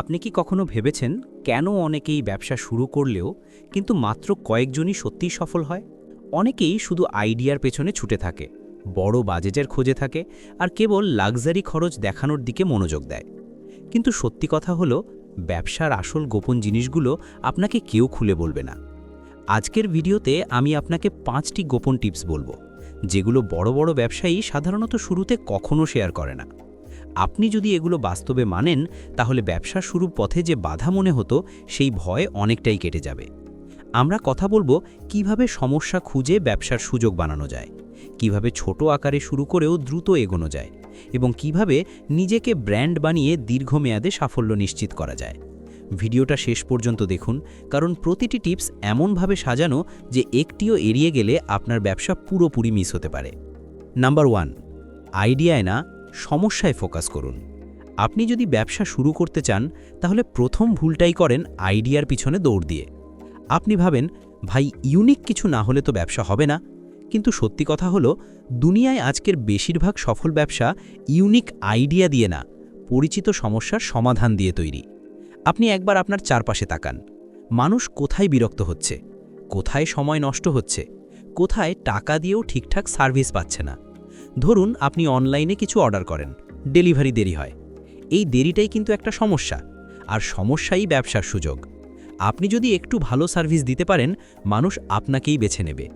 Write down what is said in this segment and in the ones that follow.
আপনি কি কখনো ভেবেছেন কেন অনেকেই ব্যবসা শুরু করলেও কিন্তু মাত্র কয়েকজনই সত্যিই সফল হয়? অনেকেই শুধু আইডিয়ার পেছনে ছুটে থাকে, বড় বাজেটের খোঁজে থাকে আর কেবল লাক্সারি খরচ দেখানোর দিকে মনোযোগ দেয়। কিন্তু সত্যি কথা হলো, ব্যবসার আসল গোপন জিনিসগুলো আপনাকে কেউ খুলে বলবে না। আজকের ভিডিওতে আমি আপনাকে পাঁচটি গোপন টিপস বলব, যেগুলো বড় বড় ব্যবসায়ী সাধারণত শুরুতে কখনো শেয়ার করে না। আপনি যদি এগুলো বাস্তবে মানেন, তাহলে ব্যবসা শুরুর পথে যে বাধা মনে হতো, সেই ভয় অনেকটাই কেটে যাবে। আমরা কথা বলব, কীভাবে সমস্যা খুঁজে ব্যবসার সুযোগ বানানো যায়, কীভাবে ছোট আকারে শুরু করেও দ্রুত এগোনো যায়, এবং কীভাবে নিজেকে ব্র্যান্ড বানিয়ে দীর্ঘমেয়াদে সাফল্য নিশ্চিত করা যায়। ভিডিওটা শেষ পর্যন্ত দেখুন, কারণ প্রতিটি টিপস এমনভাবে সাজানো যে একটিও এড়িয়ে গেলে আপনার ব্যবসা পুরোপুরি মিস হতে পারে। নাম্বার ওয়ান, আইডিয়ায় না সমস্যায় ফোকাস করুন। আপনি যদি ব্যবসা শুরু করতে চান, তাহলে প্রথম ভুলটাই করেন আইডিয়ার পিছনে দৌড় দিয়ে। আপনি ভাবেন, ভাই, ইউনিক কিছু না হলে তো ব্যবসা হবে না। কিন্তু সত্যি কথা হলো, দুনিয়ায় আজকের বেশিরভাগ সফল ব্যবসা ইউনিক আইডিয়া দিয়ে না, পরিচিত সমস্যার সমাধান দিয়ে তৈরি। আপনি একবার আপনার চারপাশে তাকান। মানুষ কোথায় বিরক্ত হচ্ছে? কোথায় সময় নষ্ট হচ্ছে? কোথায় টাকা দিয়েও ঠিকঠাক সার্ভিস পাচ্ছে না? ধরুন আপনি অনলাইনে কিছু অর্ডার করেন, ডেলিভারি দেরি হয়। এই দেরিটাই কিন্তু একটা সমস্যা, আর সমস্যাই ব্যবসার সুযোগ। আপনি যদি একটু ভালো সার্ভিস দিতে পারেন, মানুষ আপনাকেই বেছে নেবে।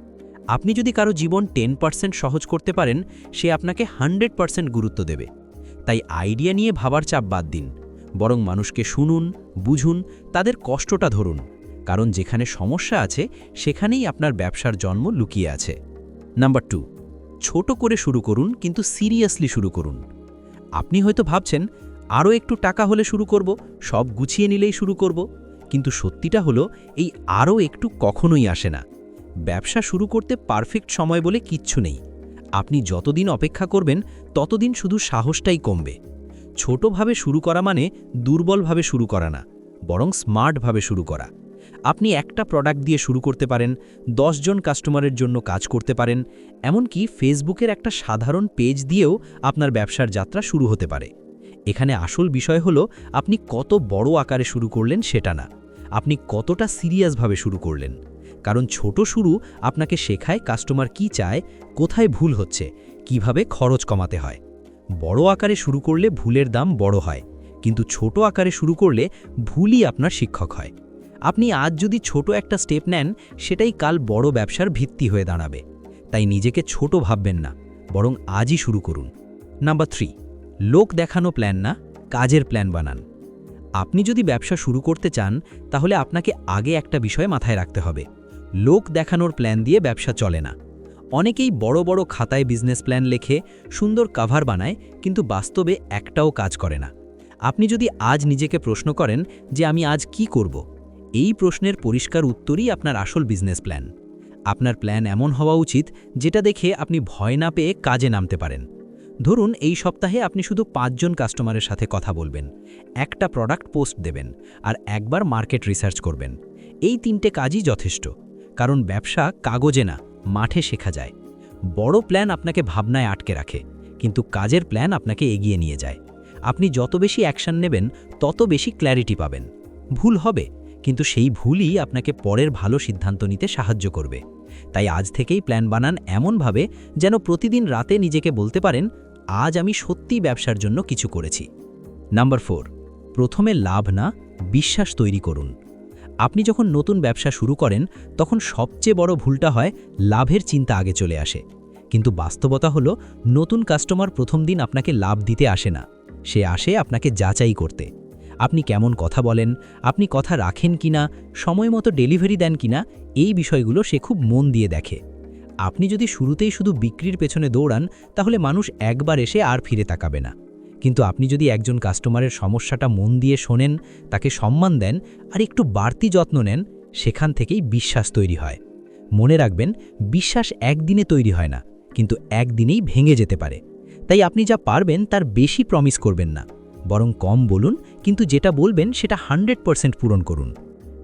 আপনি যদি কারও জীবন টেন পার্সেন্ট সহজ করতে পারেন, সে আপনাকে হান্ড্রেড পার্সেন্ট গুরুত্ব দেবে। তাই আইডিয়া নিয়ে ভাবার চাপ বাদ দিন। বরং মানুষকে শুনুন, বুঝুন, তাদের কষ্টটা ধরুন। কারণ যেখানে সমস্যা আছে, সেখানেই আপনার ব্যবসার জন্ম লুকিয়ে আছে। নাম্বার টু ছোট করে শুরু করুন, কিন্তু সিরিয়াসলি শুরু করুন। আপনি হয়তো ভাবছেন, আরও একটু টাকা হলে শুরু করব, সব গুছিয়ে নিলেই শুরু করব, কিন্তু সত্যিটা হলো, এই আরও একটু কখনোই আসে না। ব্যবসা শুরু করতে পারফেক্ট সময় বলে কিচ্ছু নেই। আপনি যতদিন অপেক্ষা করবেন, ততদিন শুধু সাহসটাই কমবে। ছোটভাবে শুরু করা মানে দুর্বলভাবে শুরু করা না, বরং স্মার্টভাবে শুরু করা। আপনি একটা প্রোডাক্ট দিয়ে শুরু করতে পারেন জন কাস্টমারের জন্য কাজ করতে পারেন, এমনকি ফেসবুকের একটা সাধারণ পেজ দিয়েও আপনার ব্যবসার যাত্রা শুরু হতে পারে। এখানে আসল বিষয় হলো, আপনি কত বড় আকারে শুরু করলেন সেটা না। আপনি কতটা সিরিয়াসভাবে শুরু করলেন। কারণ ছোট শুরু আপনাকে শেখায় কাস্টমার কি চায়, কোথায় ভুল হচ্ছে, কীভাবে খরচ কমাতে হয়। বড় আকারে শুরু করলে ভুলের দাম বড় হয়, কিন্তু ছোট আকারে শুরু করলে ভুলই আপনার শিক্ষক হয়। আপনি আজ যদি ছোট একটা স্টেপ নেন, সেটাই কাল বড় ব্যবসার ভিত্তি হয়ে দাঁড়াবে। তাই নিজেকে ছোট ভাববেন না, বরং আজই শুরু করুন। নাম্বার থ্রি লোক দেখানো প্ল্যান না, কাজের প্ল্যান বানান। আপনি যদি ব্যবসা শুরু করতে চান, তাহলে আপনাকে আগে একটা বিষয় মাথায় রাখতে হবে। লোক দেখানোর প্ল্যান দিয়ে ব্যবসা চলে না। অনেকেই বড় বড় খাতায় বিজনেস প্ল্যান লেখে, সুন্দর কাভার বানায়, কিন্তু বাস্তবে একটাও কাজ করে না। আপনি যদি আজ নিজেকে প্রশ্ন করেন যে আমি আজ কি করব এই প্রশ্নের পরিষ্কার উত্তরই আপনার আসল বিজনেস প্ল্যান আপনার প্ল্যান এমন হওয়া উচিত যেটা দেখে আপনি ভয় না পেয়ে কাজে নামতে পারেন। ধরুন এই সপ্তাহে আপনি শুধু পাঁচজন কাস্টমারের সাথে কথা বলবেন, একটা প্রোডাক্ট পোস্ট দেবেন আর একবার মার্কেট রিসার্চ করবেন। এই তিনটে কাজই যথেষ্ট, কারণ ব্যবসা কাগজে না, মাঠে শেখা যায়। বড় প্ল্যান আপনাকে ভাবনায় আটকে রাখে, কিন্তু কাজের প্ল্যান আপনাকে এগিয়ে নিয়ে যায়। আপনি যত বেশি অ্যাকশন নেবেন, তত বেশি ক্ল্যারিটি পাবেন। ভুল হবে কিন্তু সেই ভুলই আপনাকে পরের ভালো সিদ্ধান্ত নিতে সাহায্য করবে। তাই আজ থেকেই প্ল্যান বানান এমনভাবে যেন প্রতিদিন রাতে নিজেকে বলতে পারেন, আজ আমি সত্যি ব্যবসার জন্য কিছু করেছি। নাম্বার ফোর, প্রথমে লাভ না, বিশ্বাস তৈরি করুন। আপনি যখন নতুন ব্যবসা শুরু করেন, তখন সবচেয়ে বড় ভুলটা হয় লাভের চিন্তা আগে চলে আসে। কিন্তু বাস্তবতা হলো, নতুন কাস্টমার প্রথম দিন আপনাকে লাভ দিতে আসে না। সে আসে আপনাকে যাচাই করতে। আপনি কেমন কথা বলেন, আপনি কথা রাখেন কিনা সময় মতো ডেলিভারি দেন কিনা এই বিষয়গুলো সে খুব মন দিয়ে দেখে। আপনি যদি শুরুতেই শুধু বিক্রির পেছনে দৌড়ান, তাহলে মানুষ একবার এসে আর ফিরে তাকাবে না। কিন্তু আপনি যদি একজন কাস্টমারের সমস্যাটা মন দিয়ে শোনেন, তাকে সম্মান দেন, আর একটু বাড়তি যত্ন নেন, সেখান থেকেই বিশ্বাস তৈরি হয়। মনে রাখবেন, বিশ্বাস একদিনে তৈরি হয় না, কিন্তু একদিনেই ভেঙে যেতে পারে। তাই আপনি যা পারবেন, তার বেশি প্রমিস করবেন না। বরং কম বলুন, কিন্তু যেটা বলবেন সেটা হান্ড্রেড পারসেন্ট পূরণ করুন।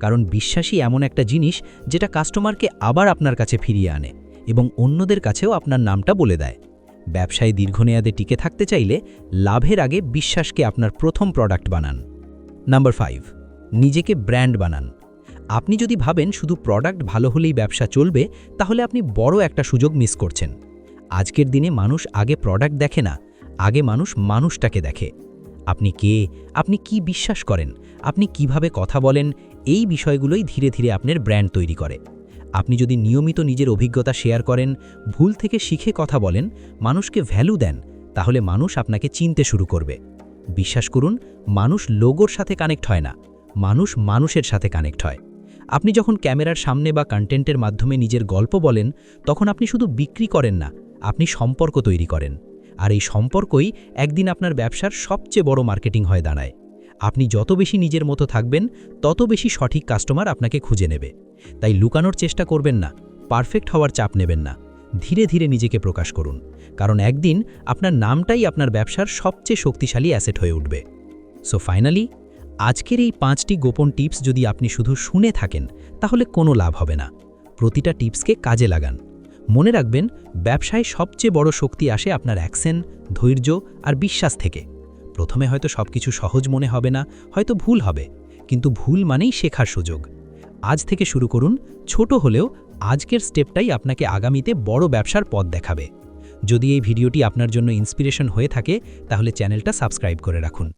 কারণ বিশ্বাসই এমন একটা জিনিস যেটা কাস্টমারকে আবার আপনার কাছে ফিরিয়ে আনে এবং অন্যদের কাছেও আপনার নামটা বলে দেয়। ব্যবসায় দীর্ঘমেয়াদে টিকে থাকতে চাইলে লাভের আগে বিশ্বাসকে আপনার প্রথম প্রোডাক্ট বানান। নাম্বার ফাইভ নিজেকে ব্র্যান্ড বানান। আপনি যদি ভাবেন শুধু প্রোডাক্ট ভালো হলেই ব্যবসা চলবে, তাহলে আপনি বড় একটা সুযোগ মিস করছেন। আজকের দিনে মানুষ আগে প্রোডাক্ট দেখে না, আগে মানুষ মানুষটাকে দেখে। আপনি কে? আপনি কি বিশ্বাস করেন? আপনি কীভাবে কথা বলেন? এই বিষয়গুলোই ধীরে ধীরে আপনার ব্র্যান্ড তৈরি করে। আপনি যদি নিয়মিত নিজের অভিজ্ঞতা শেয়ার করেন, ভুল থেকে শিখে কথা বলেন, মানুষকে ভ্যালু দেন, তাহলে মানুষ আপনাকে চিনতে শুরু করবে। বিশ্বাস করুন, মানুষ লোগোর সাথে কানেক্ট হয় না। মানুষ মানুষের সাথে কানেক্ট হয়। আপনি যখন ক্যামেরার সামনে বা কন্টেন্টের মাধ্যমে নিজের গল্প বলেন, তখন আপনি শুধু বিক্রি করেন না, আপনি সম্পর্ক তৈরি করেন। আর এই সম্পর্কই একদিন আপনার ব্যবসার সবচেয়ে বড় মার্কেটিং হয়ে দাঁড়ায়। আপনি যত বেশি নিজের মতো থাকবেন, তত বেশি সঠিক কাস্টমার আপনাকে খুঁজে নেবে। তাই লুকানোর চেষ্টা করবেন না, পারফেক্ট হওয়ার চাপ নেবেন না। ধীরে ধীরে নিজেকে প্রকাশ করুন, কারণ একদিন আপনার নামটাই আপনার ব্যবসার সবচেয়ে শক্তিশালী অ্যাসেট হয়ে উঠবে। সো ফাইনালি আজকের এই পাঁচটি গোপন টিপস যদি আপনি শুধু শুনে থাকেন, তাহলে কোনো লাভ হবে না। প্রতিটা টিপসকে কাজে লাগান। মনে রাখবেন, ব্যবসায় সবচেয়ে বড় শক্তি আসে আপনার অ্যাকশন, ধৈর্য আর বিশ্বাস থেকে। প্রথমে হয়তো সবকিছু সহজ মনে হবে না, হয়তো ভুল হবে, কিন্তু ভুল মানেই শেখার সুযোগ। আজ থেকে শুরু করুন, ছোট হলেও আজকের স্টেপটাই আপনাকে আগামীতে বড় ব্যবসার পথ দেখাবে। যদি এই ভিডিওটি আপনার জন্য ইন্সপিরেশন হয়ে থাকে, তাহলে চ্যানেলটা সাবস্ক্রাইব করে রাখুন।